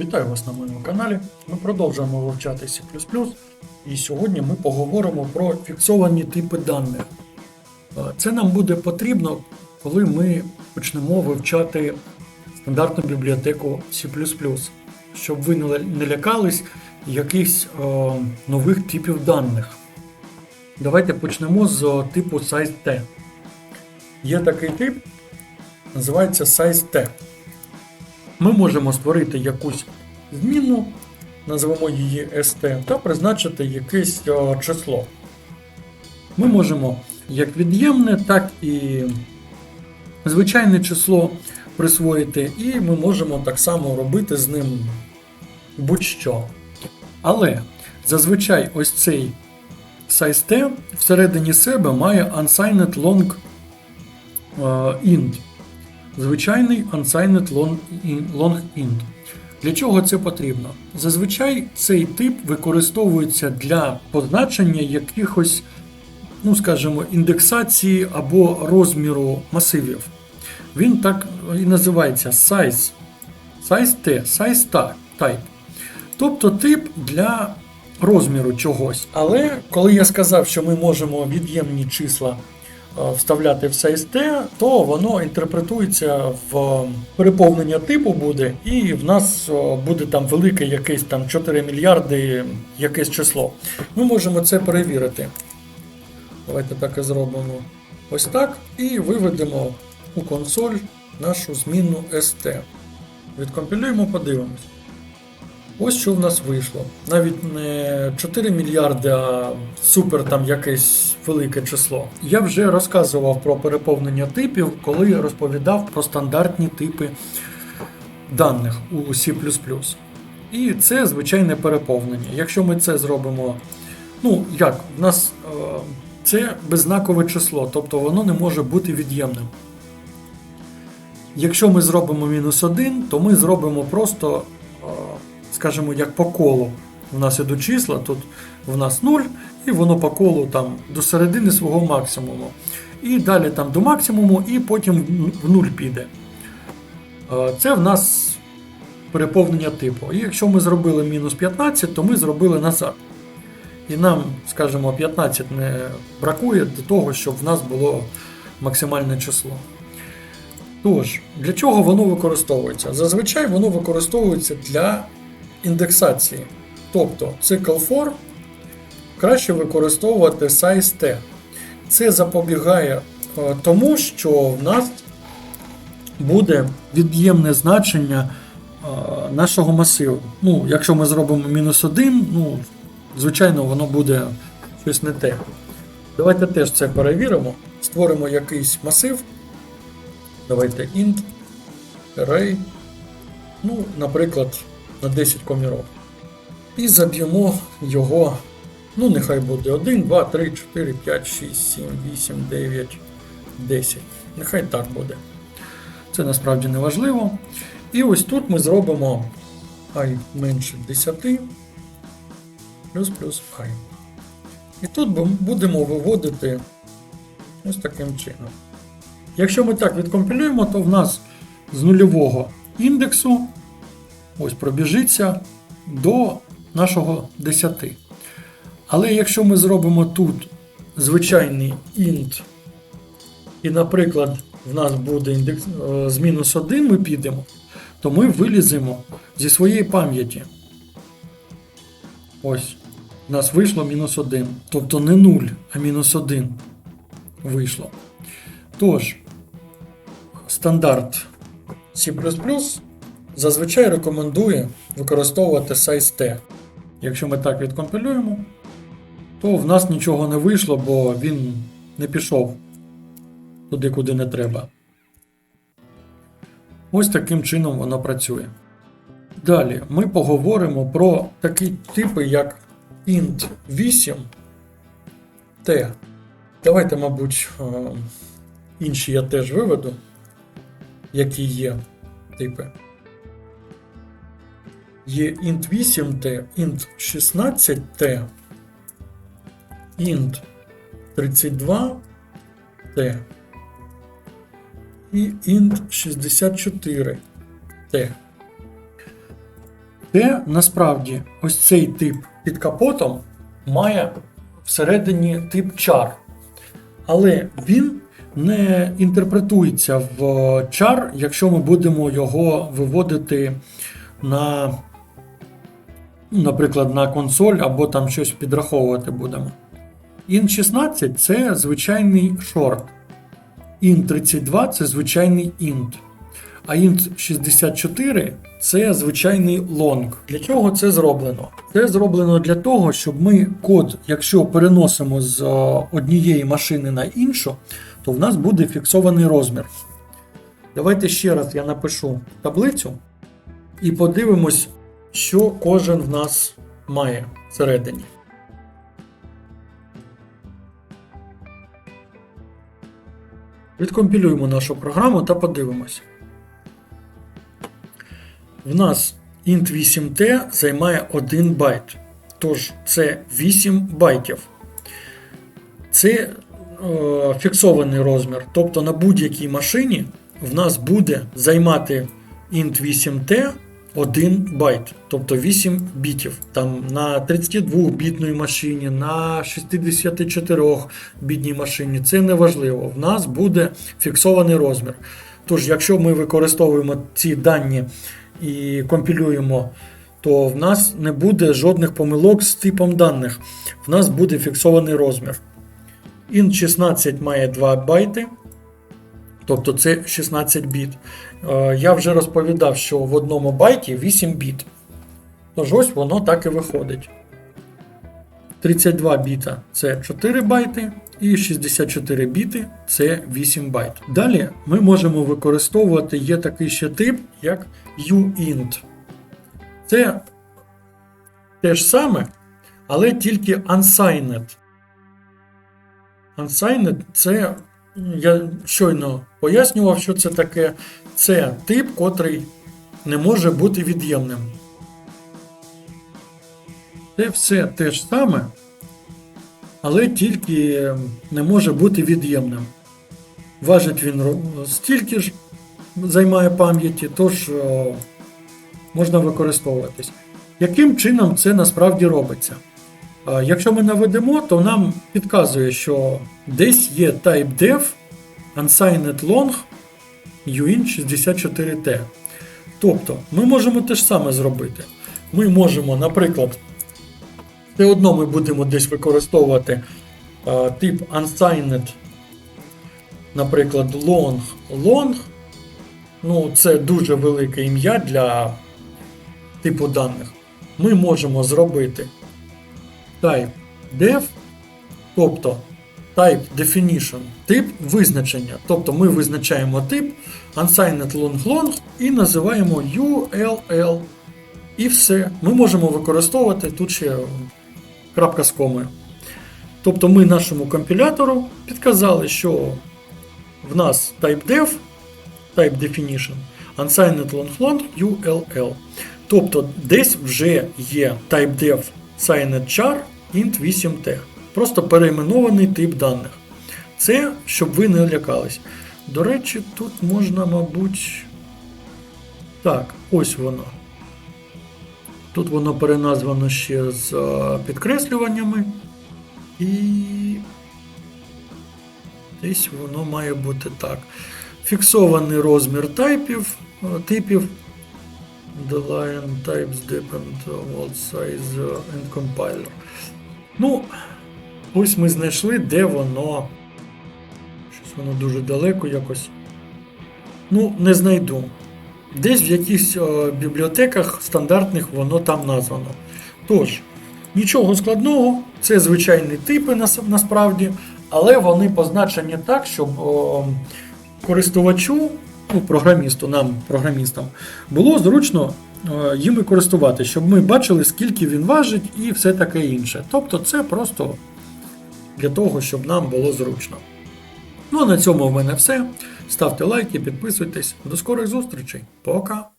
Вітаю вас на моєму каналі. Ми продовжуємо вивчати C++, і сьогодні ми поговоримо про фіксовані типи даних. Е, Це нам буде потрібно, коли ми почнемо вивчати стандартну бібліотеку C++, щоб ви не лякались якихось е, нових типів даних. Давайте почнемо з типу size-t. Є такий тип, називається size-t ми можемо створити якусь змінну, назвемо її ST, та призначити якесь е, число. Ми можемо як від'ємне, так і звичайне число присвоїти, і ми можемо так само робити з ним будь-що. Але зазвичай ось цей size t всередині себе має unsigned long е, int звичайний unsigned long int. Для чого це потрібно? Зазвичай цей тип використовується для позначення якихось, ну скажімо, індексації або розміру масивів. Він так і називається size. Size T, size type. Тобто тип для розміру чогось. Але коли я сказав, що ми можемо від'ємні числа вставляти в size то воно інтерпретується в переповнення типу буде, і в нас е, буде там велике якесь там 4 мільярди якесь число. Ми можемо це перевірити. Давайте так і зробимо. Ось так. І виведемо у консоль нашу змінну ST. Відкомпілюємо, подивимось. Ось що в нас вийшло. Навіть не 4 мільярди, а супер там якесь велике число. Я вже розказував про переповнення типів, коли розповідав про стандартні типи даних у C. І це звичайне переповнення. Якщо ми це зробимо, ну як, в нас е, це беззнакове число, тобто воно не може бути від'ємним. Якщо ми зробимо мінус 1, то ми зробимо просто, е, скажімо, як по колу. У нас ідуть числа, тут в нас 0, і воно по колу там до середини свого максимуму. І далі там до максимуму, і потім в 0 піде. Е, Це в нас переповнення типу. І якщо ми зробили мінус 15, то ми зробили назад. І нам, скажімо, 15 не бракує до того, щоб в нас було максимальне число. Тож, для чого воно використовується? Зазвичай воно використовується для індексації. Тобто цикл for краще використовувати size t. Це запобігає е, тому, що в нас буде від'ємне значення е, нашого масиву. Ну, якщо ми зробимо мінус 1, ну, звичайно, воно буде щось не те. Давайте теж це перевіримо. Створимо якийсь масив. Давайте int, array, ну, наприклад, на 10 комірок. І заб'ємо його, ну, нехай буде 1, 2, 3, 4, 5, 6, 7, 8, 9, 10. Нехай так буде. Це насправді не важливо. І ось тут ми зробимо і менше 10 плюс плюс i. І тут будемо виводити ось таким чином. Якщо ми так відкомпілюємо, то в нас з нульового індексу ось пробіжиться до нашого 10. Але якщо ми зробимо тут звичайний int, і, наприклад, в нас буде індекс е, з мінус 1, ми підемо, то ми виліземо зі своєї пам'яті. Ось, у нас вийшло мінус 1. Тобто не 0, а мінус 1 вийшло. Тож, стандарт C зазвичай рекомендує використовувати size T. Якщо ми так відкомпілюємо, то в нас нічого не вийшло, бо він не пішов туди, куди не треба. Ось таким чином воно працює. Далі ми поговоримо про такі типи, як int 8 T. Давайте, мабуть, е, інші я теж виведу, які є типи. Є int 8t, int 16t, int 32t і int 64t. Це насправді ось цей тип під капотом має всередині тип char. Але він не інтерпретується в char, якщо ми будемо його виводити на, наприклад, на консоль або там щось підраховувати будемо. int16 це звичайний шорт. int32 це звичайний int. А int64 це звичайний long. Для чого це зроблено? Це зроблено для того, щоб ми код, якщо переносимо з е, однієї машини на іншу, то в нас буде фіксований розмір. Давайте ще раз я напишу таблицю і подивимось, що кожен в нас має всередині. Відкомпілюємо нашу програму та подивимось. В нас int 8t займає 1 байт. Тож це 8 байтів. Це е, фіксований розмір. Тобто на будь-якій машині в нас буде займати int 8t 1 байт, тобто 8 бітів. Там на 32-бітній машині, на 64-бітній машині це не важливо. В нас буде фіксований розмір. Тож, якщо ми використовуємо ці дані і компілюємо, то в нас не буде жодних помилок з типом даних. В нас буде фіксований розмір. int 16 має 2 байти. Тобто це 16 біт. Е, Я вже розповідав, що в одному байті 8 біт. Тож ось воно так і виходить. 32 біта це 4 байти, і 64 біти це 8 байт. Далі ми можемо використовувати є такий ще тип, як uint. Це те ж саме, але тільки unsigned. Unsigned це я щойно пояснював, що це таке. Це тип, котрий не може бути від'ємним. Це все те ж саме, але тільки не може бути від'ємним. Важить він стільки ж займає пам'яті, тож можна використовуватись. Яким чином це насправді робиться? Якщо ми наведемо, то нам підказує, що десь є typedef unsigned long uint 64t. Тобто ми можемо те ж саме зробити. Ми можемо, наприклад, все одно ми будемо десь використовувати а, тип unsigned, наприклад, long long. Ну, це дуже велике ім'я для типу даних. Ми можемо зробити type def, тобто type definition, тип визначення. Тобто ми визначаємо тип unsigned long long і називаємо ULL. І все. Ми можемо використовувати тут ще крапка з комою. Тобто ми нашому компілятору підказали, що в нас type-def, type definition, unsigned long long ULL. Тобто десь вже є type-def signed char int 8t. Просто перейменований тип даних. Це щоб ви не лякались. До речі, тут можна, мабуть. Так, ось воно. Тут воно переназвано ще з е, підкреслюваннями. І десь воно має бути так. Фіксований розмір типів, е, типів. The line types depend on size and compiler. Ну, ось ми знайшли, де воно. Щось воно дуже далеко якось. Ну, не знайду. Десь в якихось е, бібліотеках стандартних воно там названо. Тож, нічого складного, це звичайні типи нас- насправді, але вони позначені так, щоб о, користувачу, ну, програмісту, нам, програмістам, було зручно е, їми користувати, щоб ми бачили, скільки він важить і все таке інше. Тобто, це просто для того, щоб нам було зручно. Ну а на цьому в мене все. Ставте лайки, підписуйтесь. До скорих зустрічей. Пока!